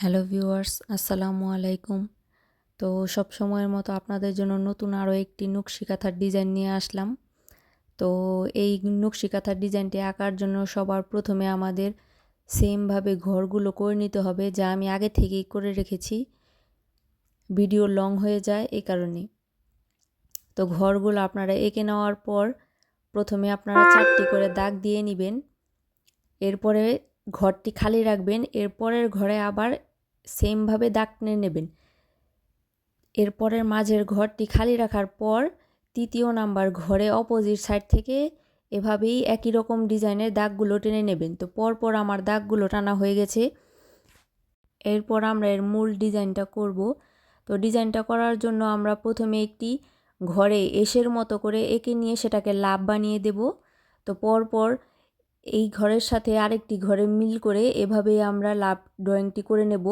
Hello viewers, আসসালামু আলাইকুম। তো সব সময়ের মতো আপনাদের জন্য নতুন আরও একটি নকশি কাঁথার ডিজাইন নিয়ে আসলাম। তো এই নকশি কাঁথার ডিজাইনটি আঁকার জন্য সবার প্রথমে আমাদের সেমভাবে ঘরগুলো করে নিতে হবে, যা আমি আগে থেকেই করে রেখেছি। ভিডিও লং হয়ে যায় এই কারণে। তো ঘরগুলো আপনারা এঁকে নেওয়ার পর প্রথমে আপনারা চারটি করে দাগ দিয়ে নেবেন। এরপরে ঘরটি খালি রাখবেন, এরপরের ঘরে আবার সেমভাবে দাগ টেনে নেবেন। এরপরের মাঝের ঘরটি খালি রাখার পর তৃতীয় নাম্বার ঘরে অপোজিট সাইড থেকে এভাবেই একই রকম ডিজাইনের দাগগুলো টেনে নেবেন। তো পরপর আমার দাগগুলো টানা হয়ে গেছে। এরপর আমরা এর মূল ডিজাইনটা করব। তো ডিজাইনটা করার জন্য আমরা প্রথমে একটি ঘরে এসের মতো করে এঁকে নিয়ে সেটাকে লাভ বানিয়ে দেব। তো পরপর এই ঘরের সাথে আরেকটি ঘরে মিল করে এভাবে আমরা লাভ ড্রয়িংটি করে নেব।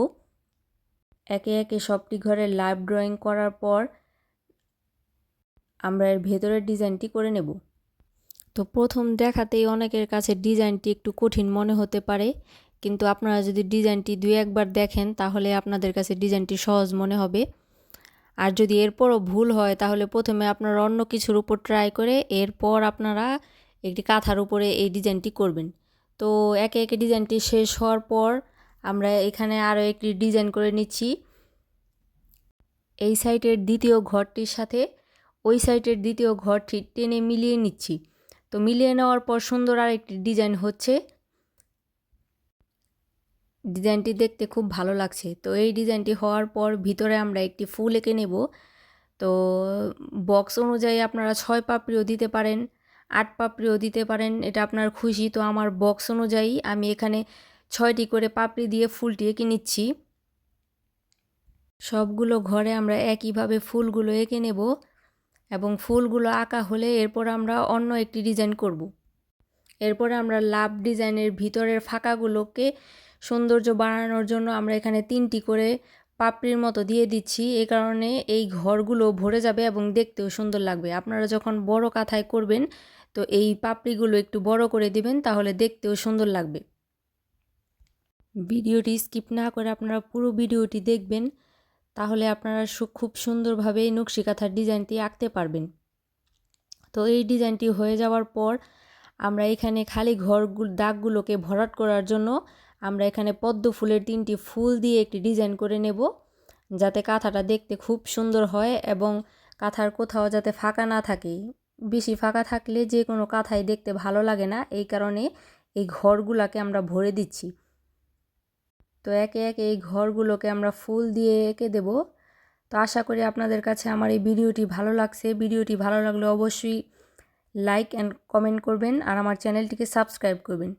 একে একে সবটি ঘরে লাইভ ড্রয়িং করার পর আমরা এর ভেতরের ডিজাইনটি করে নেব। তো প্রথম দেখাতেই অনেকের কাছে ডিজাইনটি একটু কঠিন মনে হতে পারে, কিন্তু আপনারা যদি ডিজাইনটি দুই একবার দেখেন, তাহলে আপনাদের কাছে ডিজাইনটি সহজ মনে হবে। আর যদি এরপরও ভুল হয়, তাহলে প্রথমে আপনারা অন্য কিছুর উপর ট্রাই করে এরপর আপনারা একটি কাঁথার উপরে এই ডিজাইনটি করবেন। তো একে একে ডিজাইনটি শেষ হওয়ার পর আমরা এখানে আরও একটি ডিজাইন করে নিচ্ছি। এই সাইটের দ্বিতীয় ঘরটির সাথে ওই সাইটের দ্বিতীয় ঘরটি টেনে মিলিয়ে নিচ্ছি। তো মিলিয়ে নেওয়ার পর সুন্দর আর একটি ডিজাইন হচ্ছে। ডিজাইনটি দেখতে খুব ভালো লাগছে। তো এই ডিজাইনটি হওয়ার পর ভিতরে আমরা একটি ফুল এঁকে নেব। তো বক্স অনুযায়ী আপনারা ছয় পাপড়িও দিতে পারেন, আট পাপড়িও দিতে পারেন, এটা আপনার খুশি। তো আমার বক্স অনুযায়ী আমি এখানে ছয়টি করে পাপড়ি দিয়ে ফুলটি এঁকে নিচ্ছি। সবগুলো ঘরে আমরা একইভাবে ফুলগুলো এঁকে নেব এবং ফুলগুলো আঁকা হলে এরপর আমরা অন্য একটি ডিজাইন করব। এরপরে আমরা লাভ ডিজাইনের ভিতরের ফাঁকাগুলোকে সৌন্দর্য বাড়ানোর জন্য আমরা এখানে তিনটি করে পাপড়ির মতো দিয়ে দিচ্ছি। এই কারণে এই ঘরগুলো ভরে যাবে এবং দেখতেও সুন্দর লাগবে। আপনারা যখন বড় কাঁথায় করবেন, তো এই পাপড়িগুলো একটু বড় করে দিবেন, তাহলে দেখতেও সুন্দর লাগবে। ভিডিওটি স্কিপ না করে আপনারা পুরো ভিডিওটি দেখবেন, তাহলে আপনারা খুব সুন্দরভাবে এই নকশি কাঁথার ডিজাইনটি আঁকতে পারবেন। তো এই ডিজাইনটি হয়ে যাওয়ার পর আমরা এখানে খালি ঘরগুলো, দাগগুলোকে ভরাট করার জন্য আমরা এখানে পদ্ম ফুলের তিনটি ফুল দিয়ে একটি ডিজাইন করে নেব, যাতে কাঁথাটা দেখতে খুব সুন্দর হয় এবং কাঁথার কোথাও যাতে ফাঁকা না থাকে। বেশি ফাঁকা থাকলে যে কোনো কাঁথাই দেখতে ভালো লাগে না, এই কারণে এই ঘরগুলাকে আমরা ভরে দিচ্ছি। তো একে একে এই ঘরগুলোকে আমরা ফুল দিয়ে এঁকে দেব। তো আশা করি আপনাদের কাছে আমার এই ভিডিওটি ভালো লাগছে। ভিডিওটি ভালো লাগলে অবশ্যই লাইক অ্যান্ড কমেন্ট করবেন আর আমার চ্যানেলটিকে সাবস্ক্রাইব করবেন।